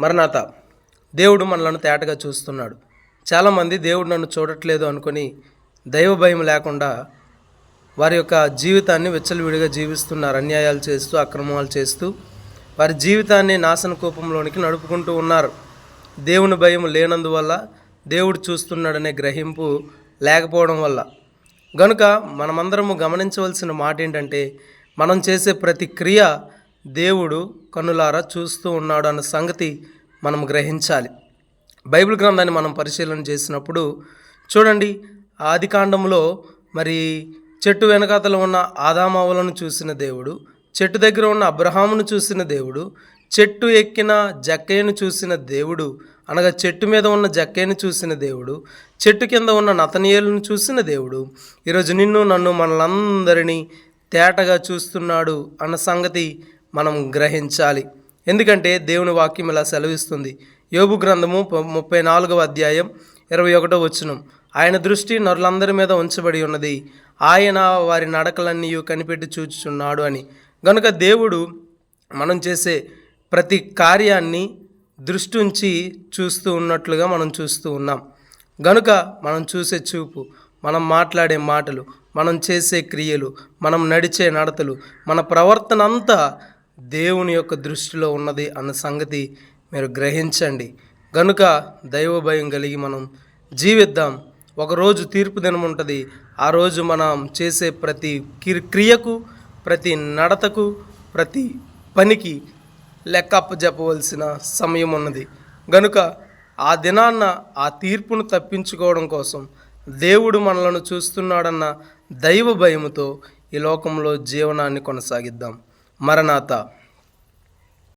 మరణాత దేవుడు మనలను తేటగా చూస్తున్నాడు. చాలామంది దేవుడు నన్ను చూడట్లేదు అనుకొని దైవ భయం లేకుండా వారి యొక్క జీవితాన్ని విచ్చలవిడిగా జీవిస్తున్నారు అన్యాయాలు చేస్తూ అక్రమాలు చేస్తూ. వారి జీవితాన్ని నాశన కూపంలోనికి నడుపుకుంటూ ఉన్నారు. దేవుని భయం లేనందువల్ల దేవుడు చూస్తున్నాడనే గ్రహింపు లేకపోవడం వల్ల. గనుక మనమందరము గమనించవలసిన మాట ఏంటంటే మనం చేసే ప్రతి క్రియ దేవుడు కన్నులారా చూస్తూ ఉన్నాడు అన్న సంగతి మనం గ్రహించాలి. బైబిల్ గ్రంథాన్ని మనం పరిశీలన చేసినప్పుడు చూడండి ఆది కాండంలో మరి చెట్టు వెనకాతల ఉన్న ఆదామావులను చూసిన దేవుడు చెట్టు దగ్గర ఉన్న అబ్రహామును చూసిన దేవుడు చెట్టు ఎక్కిన జక్కయ్యను చూసిన దేవుడు అనగా చెట్టు మీద ఉన్న జక్కయ్యను చూసిన దేవుడు చెట్టు కింద ఉన్న నతనీయులను చూసిన దేవుడు ఈరోజు నిన్ను నన్ను మనలందరినీ తేటగా చూస్తున్నాడు అన్న సంగతి మనం గ్రహించాలి. ఎందుకంటే దేవుని వాక్యం ఇలా సెలవిస్తుంది. యోగు గ్రంథము ముప్పై నాలుగవ అధ్యాయం ఇరవై ఒకటో వచనం. ఆయన దృష్టి నరులందరి మీద ఉంచబడి ఉన్నది. ఆయన వారి నడకలన్నీ కనిపెట్టి చూచుచున్నాడు అని. గనుక దేవుడు మనం చేసే ప్రతి కార్యాన్ని దృష్టి ఉంచి చూస్తూ ఉన్నట్లుగా మనం చూస్తూ ఉన్నాం. గనుక మనం చూసే చూపు మనం మాట్లాడే మాటలు మనం చేసే క్రియలు మనం నడిచే నడతలు మన ప్రవర్తన అంతా దేవుని యొక్క దృష్టిలో ఉన్నది అన్న సంగతి మీరు గ్రహించండి. గనుక దైవ భయం కలిగి మనం జీవిద్దాం. ఒకరోజు తీర్పు దినం ఉంటుంది. ఆ రోజు మనం చేసే ప్రతి క్రియకు ప్రతి నడతకు ప్రతి పనికి లెక్క చెప్పవలసిన సమయం ఉన్నది. గనుక ఆ దినాన్న ఆ తీర్పును తప్పించుకోవడం కోసం దేవుడు మనలను చూస్తున్నాడన్న దైవ భయముతో ఈ లోకంలో జీవనాన్ని కొనసాగిద్దాం. మరణాత